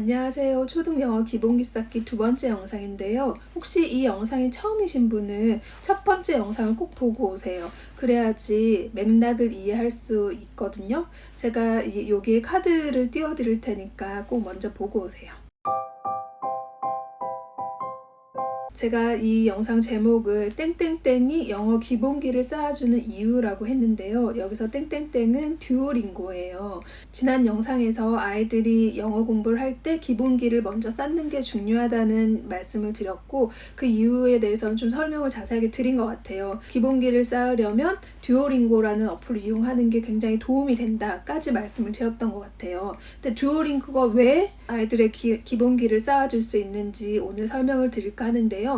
안녕하세요. 초등영어 기본기 쌓기 두 번째 영상인데요. 혹시 이 영상이 처음이신 분은 첫 번째 영상을 꼭 보고 오세요. 그래야지 맥락을 이해할 수 있거든요. 제가 이- 여기에 카드를 띄워드릴 테니까 꼭 먼저 보고 오세요. 제가 이 영상 제목을 땡땡땡이 영어 기본기를 쌓아주는 이유라고 했는데요. 여기서 땡땡땡은 듀오링고예요. 지난 영상에서 아이들이 영어 공부를 할 때 기본기를 먼저 쌓는 게 중요하다는 말씀을 드렸고 그 이유에 대해서는 좀 설명을 자세하게 드린 것 같아요. 기본기를 쌓으려면 듀오링고라는 어플을 이용하는 게 굉장히 도움이 된다까지 말씀을 드렸던 것 같아요. 근데 듀오링고가 왜 아이들의 기, 기본기를 쌓아줄 수 있는지 오늘 설명을 드릴까 하는데요.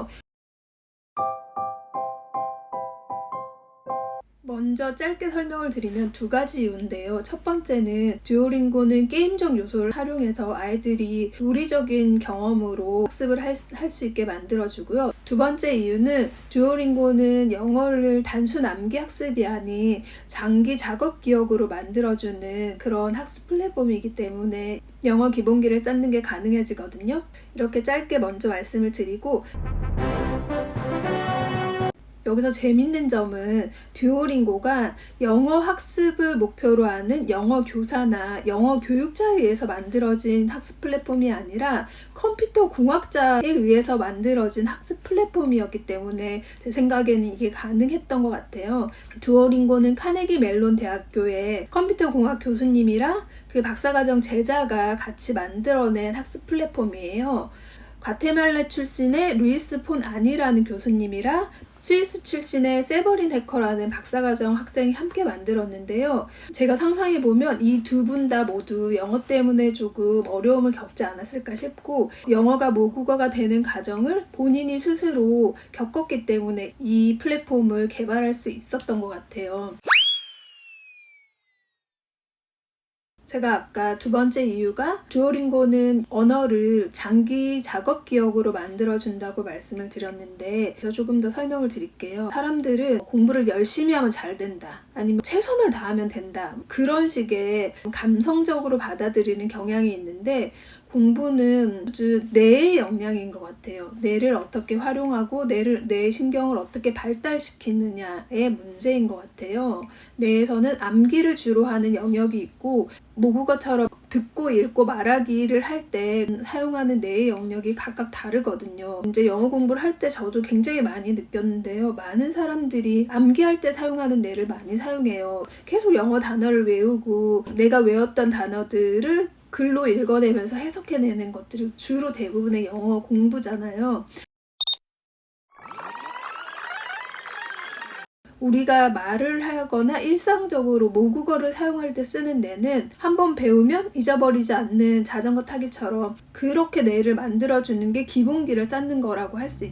먼저 짧게 설명을 드리면 두 가지 이유인데요. 첫 번째는 듀오링고는 게임적 요소를 활용해서 아이들이 논리적인 경험으로 학습을 할 수 있게 만들어주고요. 두 번째 이유는 듀오링고는 영어를 단순 암기 학습이 아닌 장기 작업 기억으로 만들어주는 그런 학습 플랫폼이기 때문에 영어 기본기를 쌓는 게 가능해지거든요. 이렇게 짧게 먼저 말씀을 드리고 여기서 재밌는 점은 듀오링고가 영어 학습을 목표로 하는 영어 교사나 영어 교육자에 의해서 만들어진 학습 플랫폼이 아니라 컴퓨터 공학자에 의해서 만들어진 학습 플랫폼이었기 때문에 제 생각에는 이게 가능했던 것 같아요. 듀오링고는 카네기 멜론 대학교의 컴퓨터 공학 교수님이랑 그 박사과정 제자가 같이 만들어낸 학습 플랫폼이에요. 과테말라 출신의 루이스 폰 아니라는 교수님이랑 스위스 출신의 세버린 해커라는 박사과정 학생이 함께 만들었는데요. 제가 상상해보면 이 두 분 다 모두 영어 때문에 조금 어려움을 겪지 않았을까 싶고 영어가 모국어가 되는 과정을 본인이 스스로 겪었기 때문에 이 플랫폼을 개발할 수 있었던 것 같아요. 제가 아까 두 번째 이유가 듀오링고는 언어를 장기 작업 기억으로 만들어준다고 말씀을 드렸는데 그래서 조금 더 설명을 드릴게요. 사람들은 공부를 열심히 하면 잘 된다. 아니면 최선을 다하면 된다. 그런 식의 감성적으로 받아들이는 경향이 있는데 공부는 아주 뇌의 역량인 것 같아요. 뇌를 어떻게 활용하고 뇌를, 뇌의 신경을 어떻게 발달시키느냐의 문제인 것 같아요. 뇌에서는 암기를 주로 하는 영역이 있고 모국어처럼 듣고 읽고 말하기를 할 때 사용하는 뇌의 영역이 각각 다르거든요. 이제 영어 공부를 할 때 저도 굉장히 많이 느꼈는데요. 많은 사람들이 암기할 때 사용하는 뇌를 많이 사용해요. 계속 영어 단어를 외우고 내가 외웠던 단어들을 글로 읽어내면서 해석해내는 것들이 주로 대부분의 영어 공부잖아요. 우리가 말을 하거나 일상적으로 모국어를 사용할 때 쓰는 뇌는 한번 배우면 잊어버리지 않는 자전거 타기처럼 그렇게 뇌를 만들어주는 게 기본기를 쌓는 거라고 할 수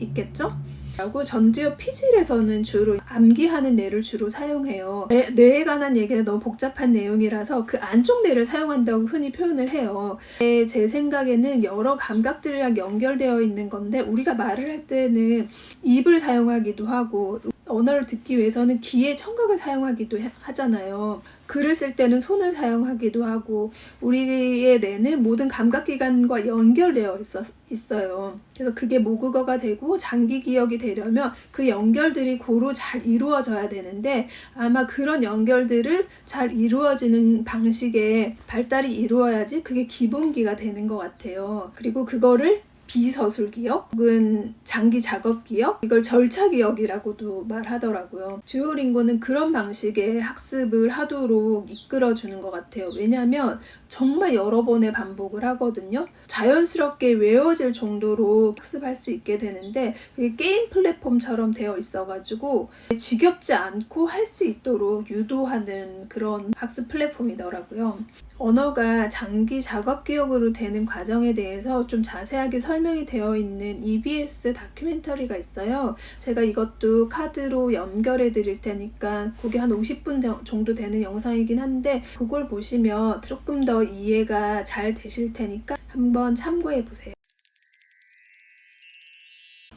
있겠죠? 라고 전두엽 피질에서는 주로 암기하는 뇌를 주로 사용해요. 뇌, 뇌에 관한 얘기는 너무 복잡한 내용이라서 그 안쪽 뇌를 사용한다고 흔히 표현을 해요. 네, 제 생각에는 여러 감각들이랑 연결되어 있는 건데 우리가 말을 할 때는 입을 사용하기도 하고 언어를 듣기 위해서는 귀의 청각을 사용하기도 하잖아요. 글을 쓸 때는 손을 사용하기도 하고 우리의 뇌는 모든 감각기관과 연결되어 있어요. 그래서 그게 모국어가 되고 장기 기억이 되려면 그 연결들이 고루 잘 이루어져야 되는데 아마 그런 연결들을 잘 이루어지는 방식의 발달이 이루어야지 그게 기본기가 되는 것 같아요. 그리고 그거를 비서술 기억 혹은 장기 작업 기억 이걸 절차 기억이라고도 말하더라고요. 듀오링고는 그런 방식의 학습을 하도록 이끌어주는 것 같아요. 왜냐하면 정말 여러 번의 반복을 하거든요. 자연스럽게 외워질 정도로 학습할 수 있게 되는데 그게 게임 플랫폼처럼 되어 있어가지고 지겹지 않고 할 수 있도록 유도하는 그런 학습 플랫폼이더라고요. 언어가 장기 작업 기억으로 되는 과정에 대해서 좀 자세하게 설명이 되어 있는 EBS 다큐멘터리가 있어요. 제가 이것도 카드로 연결해 드릴 테니까 그게 한 50분 정도 되는 영상이긴 한데 그걸 보시면 조금 더 이해가 잘 되실 테니까 한번 참고해 보세요.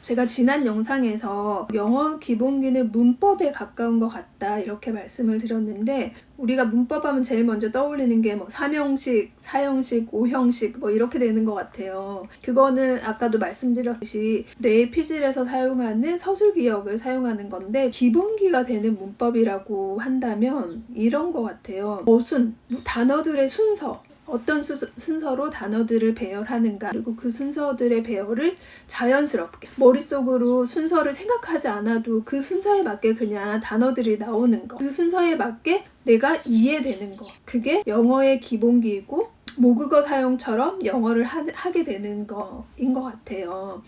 제가 지난 영상에서 영어 기본기는 문법에 가까운 것 같다 이렇게 말씀을 드렸는데 우리가 문법 하면 제일 먼저 떠올리는 게 뭐 삼형식, 사형식, 오형식 뭐 이렇게 되는 것 같아요. 그거는 아까도 말씀드렸듯이 뇌의 피질에서 사용하는 서술 기억을 사용하는 건데 기본기가 되는 문법이라고 한다면 이런 것 같아요. 어순, 단어들의 순서, 어떤 수, 순서로 단어들을 배열하는가. 그리고 그 순서들의 배열을 자연스럽게 머릿속으로 순서를 생각하지 않아도 그 순서에 맞게 그냥 단어들이 나오는 거. 그 순서에 맞게 내가 이해되는 거. 그게 영어의 기본기이고 모국어 사용처럼 영어를 하, 하게 되는 거인 것 같아요.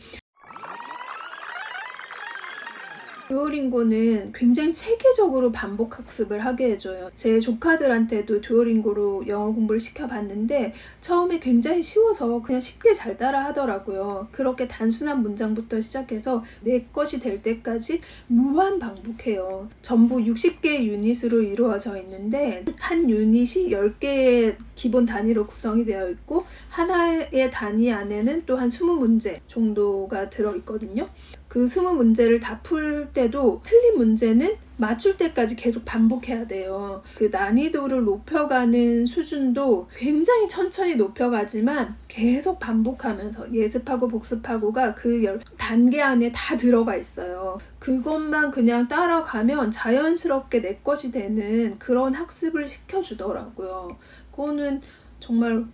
듀오링고는 굉장히 체계적으로 반복 학습을 하게 해줘요. 제 조카들한테도 듀오링고로 영어 공부를 시켜봤는데 처음에 굉장히 쉬워서 그냥 쉽게 잘 따라 하더라고요. 그렇게 단순한 문장부터 시작해서 내 것이 될 때까지 무한 반복해요. 전부 60개의 유닛으로 이루어져 있는데 한 유닛이 10개의 기본 단위로 구성이 되어 있고 하나의 단위 안에는 또 한 20문제 정도가 들어있거든요. 그 20문제를 다 풀 때도 틀린 문제는 맞출 때까지 계속 반복해야 돼요. 그 난이도를 높여가는 수준도 굉장히 천천히 높여가지만 계속 반복하면서 예습하고 복습하고가 그 열- 단계 안에 다 들어가 있어요. 그것만 그냥 따라가면 자연스럽게 내 것이 되는 그런 학습을 시켜주더라고요. 그거는 정말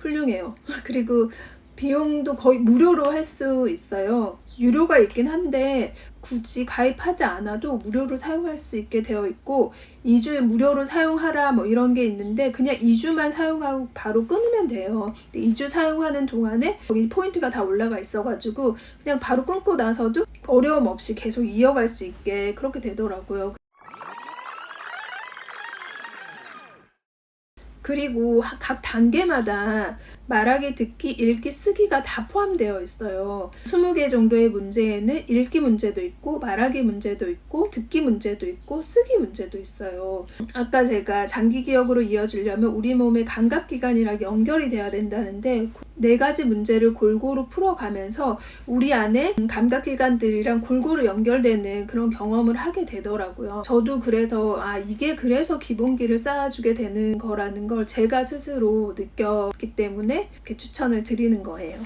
훌륭해요. 그리고 비용도 거의 무료로 할 수 있어요. 유료가 있긴 한데 굳이 가입하지 않아도 무료로 사용할 수 있게 되어 있고 2주에 무료로 사용하라 뭐 이런 게 있는데 그냥 2주만 사용하고 바로 끊으면 돼요. 2주 사용하는 동안에 거기 포인트가 다 올라가 있어가지고 그냥 바로 끊고 나서도 어려움 없이 계속 이어갈 수 있게 그렇게 되더라고요. 그리고 하- 각 단계마다 말하기, 듣기, 읽기, 쓰기가 다 포함되어 있어요. 20개 정도의 문제에는 읽기 문제도 있고, 말하기 문제도 있고, 듣기 문제도 있고, 쓰기 문제도 있어요. 아까 제가 장기 기억으로 이어지려면 우리 몸의 감각기관이랑 연결이 돼야 된다는데, 네 가지 문제를 골고루 풀어가면서 우리 안에 감각기관들이랑 골고루 연결되는 그런 경험을 하게 되더라고요. 저도 그래서, 아, 이게 그래서 기본기를 쌓아주게 되는 거라는 걸 제가 스스로 느꼈기 때문에 이렇게 추천을 드리는 거예요.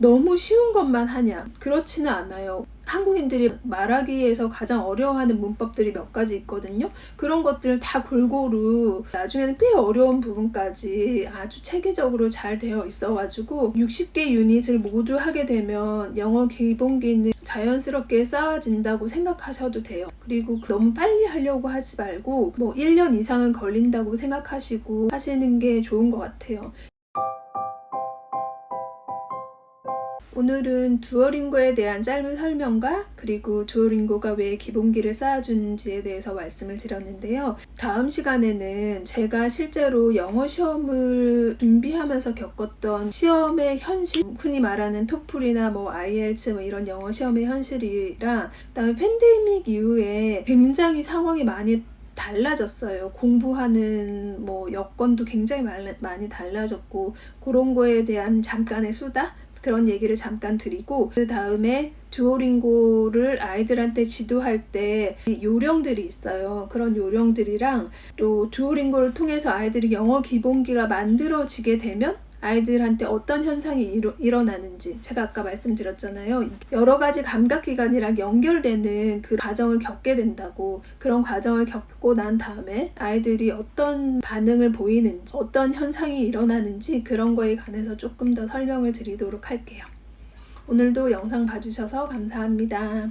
너무 쉬운 것만 하냐? 그렇지는 않아요. 한국인들이 말하기에서 가장 어려워하는 문법들이 몇 가지 있거든요. 그런 것들을 다 골고루 나중에는 꽤 어려운 부분까지 아주 체계적으로 잘 되어 있어가지고 60개 유닛을 모두 하게 되면 영어 기본기는 자연스럽게 쌓아진다고 생각하셔도 돼요. 그리고 너무 빨리 하려고 하지 말고 뭐 1년 이상은 걸린다고 생각하시고 하시는 게 좋은 것 같아요. 오늘은 두어링고에 대한 짧은 설명과 그리고 두어링고가 왜 기본기를 쌓아주는지에 대해서 말씀을 드렸는데요. 다음 시간에는 제가 실제로 영어 시험을 준비하면서 겪었던 시험의 현실, 흔히 말하는 토플이나 뭐 IELTS 뭐 이런 영어 시험의 현실이랑 그다음에 팬데믹 이후에 굉장히 상황이 많이 달라졌어요. 공부하는 뭐 여건도 굉장히 말- 많이 달라졌고 그런 거에 대한 잠깐의 수다 그런 얘기를 잠깐 드리고 그 다음에 두오링고를 아이들한테 지도할 때 요령들이 있어요. 그런 요령들이랑 또 두오링고를 통해서 아이들이 영어 기본기가 만들어지게 되면 아이들한테 어떤 현상이 일어, 일어나는지 제가 아까 말씀드렸잖아요. 여러 가지 감각기관이랑 연결되는 그 과정을 겪게 된다고 그런 과정을 겪고 난 다음에 아이들이 어떤 반응을 보이는지 어떤 현상이 일어나는지 그런 거에 관해서 조금 더 설명을 드리도록 할게요. 오늘도 영상 봐주셔서 감사합니다.